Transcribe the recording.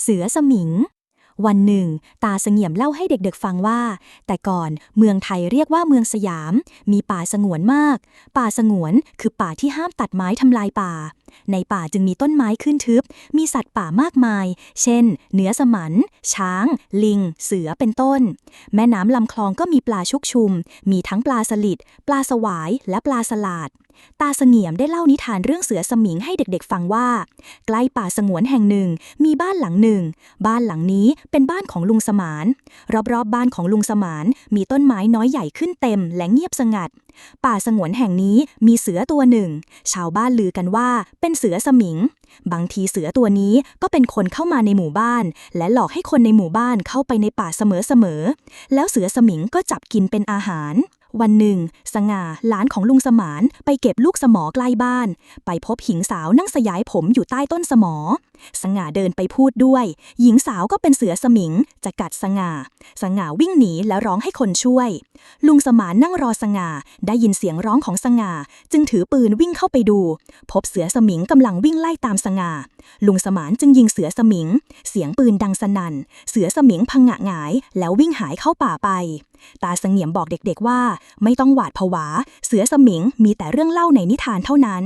เสือสมิง วันหนึ่ง ตาเสงี่ยมเล่าให้เด็กๆฟังว่า แต่ก่อนเมืองไทยเรียกว่าเมืองสยาม มีป่าสงวนมาก ป่าสงวนคือป่าที่ห้ามตัดไม้ทำลายป่า ในป่าจึงมีต้นไม้ขึ้นทึบ มีสัตว์ป่ามากมาย เช่น เนื้อสมัน ช้าง ลิง เสือ เป็นต้น แม่น้ำลำคลองก็มีปลาชุกชุม มีทั้งปลาสลิด ปลาสวาย และปลาสลาด ตาเสงี่ยมได้เล่านิทานเรื่องเสือสมิงให้เด็กๆฟังว่า ใกล้ป่าสงวนแห่งหนึ่ง มีบ้านหลังหนึ่ง บ้านหลังนี้เป็นบ้านของลุงสมาน รอบๆบบ้านของลุงสมาน มีต้นไม้น้อยใหญ่ขึ้นเต็ม และเงียบสงัด ป่าสงวนแห่งนี้มีเสือตัวหนึ่ง ชาวบ้านลือกันว่าเป็นเสือสมิง บางทีเสือตัวนี้ก็เป็นคนเข้ามาในหมู่บ้าน และหลอกให้คนในหมู่บ้านเข้าไปในป่าเสมอๆ แล้วเสือสมิงก็จับกินเป็นอาหาร วันหนึ่ง สง่าหลานของลุงสมานไปเก็บลูกสมอใกล้บ้าน ไปพบหญิงสาวนั่งสยายผมอยู่ใต้ต้นสมอ สง่าเดินไปพูดด้วย หญิงสาวก็เป็นเสือสมิง จะกัดสง่า สง่าวิ่งหนีแล้วร้องให้คนช่วย ลุงสมานนั่งรอสง่า ได้ยินเสียงร้องของสง่า จึงถือปืนวิ่งเข้าไปดู พบเสือสมิงกำลังวิ่งไล่ตามสง่า ลุงสมานจึงยิงเสือสมิง เสียงปืนดังสนั่น เสือสมิงพังงะหงาย แล้ววิ่งหายเข้าป่าไป ตาเสงี่ยมบอกเด็กๆว่า ไม่ต้องหวาดผวา เสือสมิงมีแต่เรื่องเล่าในนิทานเท่านั้น